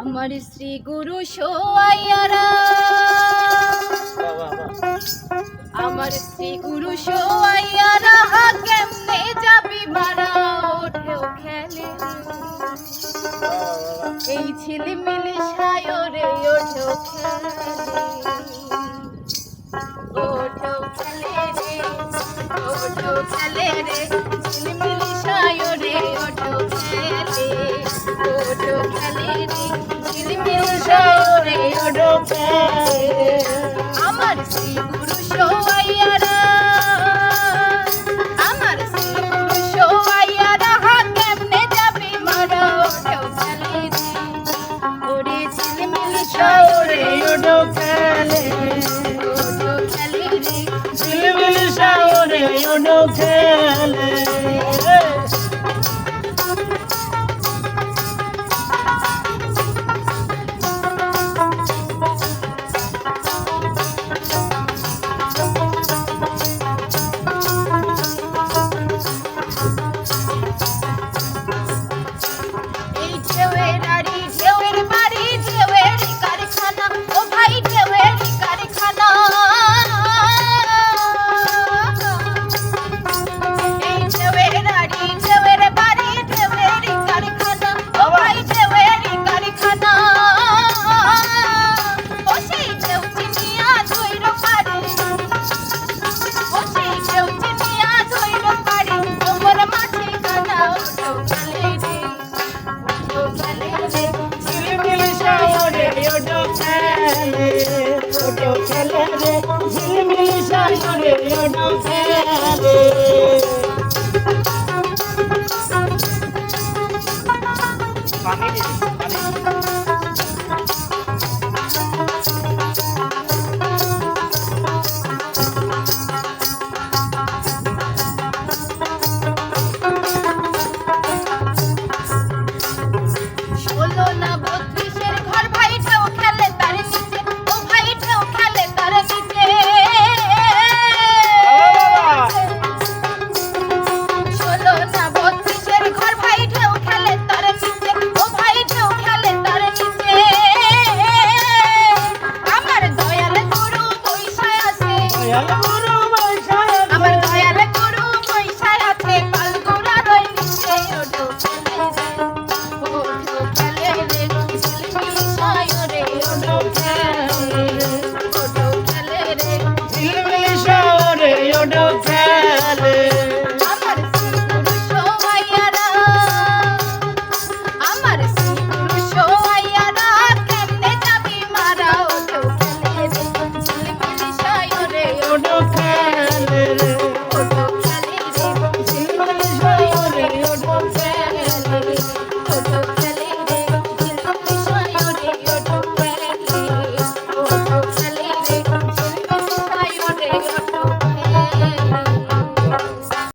আমার শ্রী গুরু সোয়াইয়ারা। আমার শ্রী গুরু সোয়াইয়ারা কেমনে যাবি মারা? ওঠেও খেলে। এই ঝিলমিলি সায়রে ওঠেও খেলে। ওঠো খেলে রে ওঠো খেলে রে ঝিলমিলি সায়রে আমার শ্রী গুরু সোয়াইয়ারা আমার শ্রী গুরু সোয়াইয়ারা কেমনে যাবি মারা ওঠো খেলে ওরে ঝিলমিলি সায়রে ওঠো খেলে ওঠো খেলে ঝিলমিলি সাগরে ওঠো খেলে ঝিলমিলি সাগরে ওঠো Thank you.